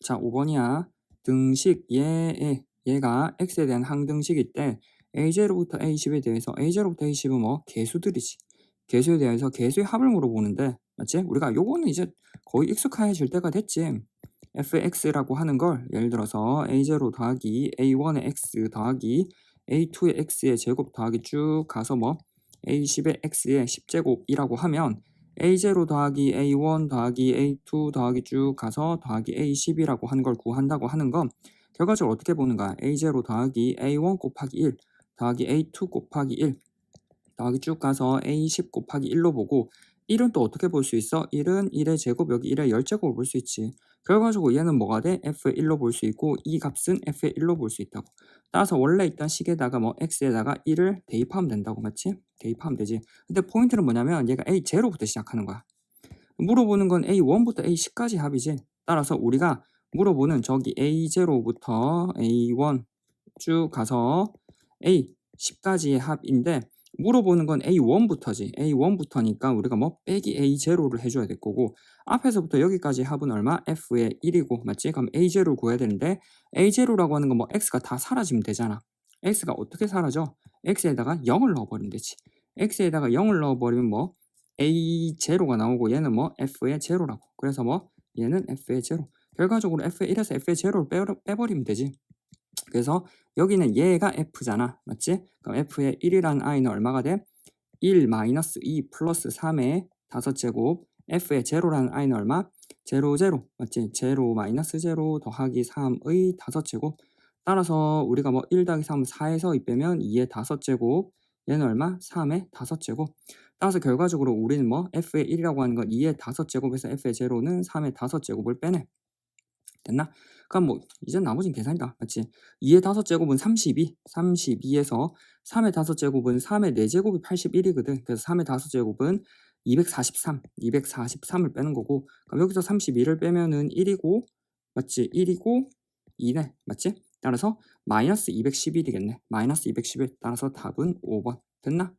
자 5번이야. 등식 얘에 얘가 x에 대한 항등식일 때 a0부터 a10에 대해서 a0부터 a10은 뭐 개수들이지. 개수에 대해서 개수의 합을 물어보는데 맞지? 우리가 요거는 이제 거의 익숙해질 때가 됐지. fx라고 하는 걸 예를 들어서 a0 더하기 a1의 x 더하기 a2의 x의 제곱 더하기 쭉 가서 뭐 a10의 x의 10제곱이라고 하면 a0 더하기 a1 더하기 a2 더하기 쭉 가서 더하기 a10이라고 하는 걸 구한다고 하는 건 결과적으로 어떻게 보는 거야? a0 더하기 a1 곱하기 1 더하기 a2 곱하기 1 더하기 쭉 가서 a10 곱하기 1로 보고 1은 또 어떻게 볼 수 있어? 1은 1의 제곱 여기 1의 10제곱을 볼 수 있지. 결과적으로 얘는 뭐가 돼? f의 1로 볼 수 있고 이 값은 f의 1로 볼 수 있다고. 따라서 원래 있던 식에다가 뭐 x에다가 1을 대입하면 된다고 맞지? 대입하면 되지. 근데 포인트는 뭐냐면 얘가 a0부터 시작하는 거야. 물어보는 건 a1부터 a10까지 합이지. 따라서 우리가 물어보는 저기 a0부터 a1 쭉 가서 a10까지의 합인데 물어보는 건 A1부터지. A1부터니까 우리가 뭐 빼기 A0를 해줘야 될 거고 앞에서부터 여기까지 합은 얼마? F의 1이고 맞지? 그럼 A0를 구해야 되는데 A0라고 하는 건 뭐 X가 다 사라지면 되잖아. X가 어떻게 사라져? X에다가 0을 넣어버리면 되지. X에다가 0을 넣어버리면 뭐 A0가 나오고 얘는 뭐 F의 0라고. 그래서 뭐 얘는 F의 0. 결과적으로 F의 1에서 F의 0를 빼, 빼버리면 되지. 그래서 여기는 얘가 f잖아. 맞지? 그럼 f의 1이라는 i는 얼마가 돼? 1 마이너스 2 플러스 3의 5제곱 f의 0라는 i는 얼마? 0, 0 맞지? 0 마이너스 0 더하기 3의 5제곱 따라서 우리가 뭐 1 더하기 3은 4에서 2 빼면 2의 5제곱 얘는 얼마? 3의 5제곱 따라서 결과적으로 우리는 뭐 f의 1이라고 하는 건 2의 5제곱에서 f의 0는 3의 5제곱을 빼내 됐나? 그럼 뭐 이제 나머지는 계산이다. 맞지? 2의 5제곱은 32, 32에서 3의 5제곱은 3의 4제곱이 81이거든. 그래서 3의 5제곱은 243, 243을 빼는 거고 그럼 여기서 32를 빼면은 1이고 맞지? 1이고 2네. 맞지? 따라서 마이너스 211이겠네. 마이너스 211 따라서 답은 5번. 됐나?